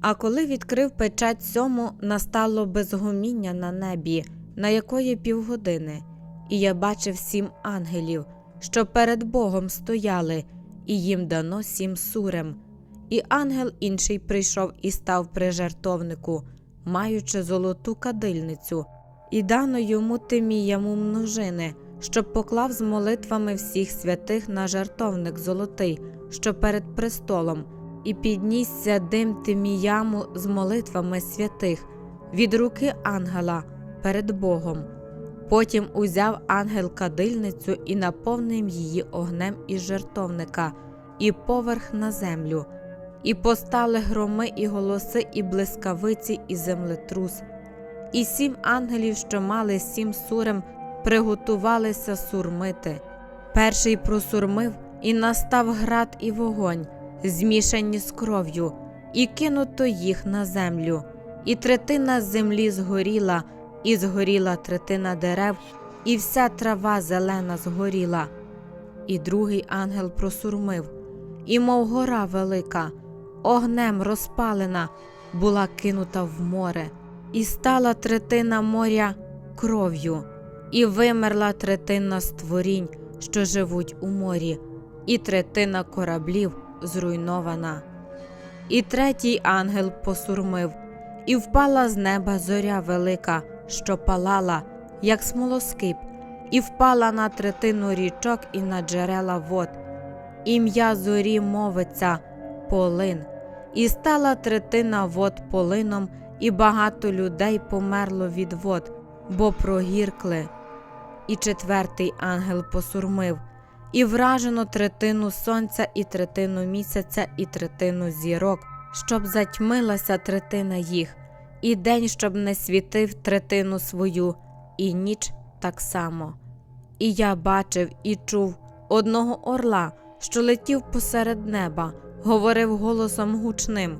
А коли відкрив печать сьому, настало безгоміння на небі, на якої півгодини, і я бачив сім ангелів, що перед Богом стояли, і їм дано сім сурем. І ангел інший прийшов і став при жертовнику, маючи золоту кадильницю, і дано йому тиміяму множини, щоб поклав з молитвами всіх святих на жертовник золотий, що перед престолом, і піднісся дим тиміяму з молитвами святих від руки ангела перед Богом. Потім узяв ангел кадильницю і наповнив її огнем із жертовника, і поверх на землю. І постали громи, і голоси, і блискавиці, і землетрус. І сім ангелів, що мали сім сурем, приготувалися сурмити. Перший просурмив, і настав град і вогонь, змішані з кров'ю, і кинуто їх на землю. І третина землі згоріла, і згоріла третина дерев, і вся трава зелена згоріла. І другий ангел просурмив, і, мов гора велика, огнем розпалена, була кинута в море, і стала третина моря кров'ю, і вимерла третина створінь, що живуть у морі, і третина кораблів зруйнована. І третій ангел посурмив, і впала з неба зоря велика, що палала, як смолоскип, і впала на третину річок і на джерела вод. Ім'я зорі мовиться полин, і стала третина вод полином, і багато людей померло від вод, бо прогіркли. І четвертий ангел посурмив, і вражено третину сонця, і третину місяця, і третину зірок, щоб затьмилася третина їх, і день, щоб не світив третину свою, і ніч так само. І я бачив і чув одного орла, що летів посеред неба, говорив голосом гучним: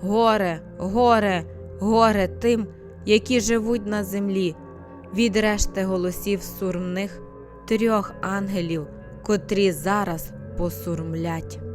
Горе, горе, горе тим, які живуть на землі, від решти голосів сурмних трьох ангелів, котрі зараз посурмлять.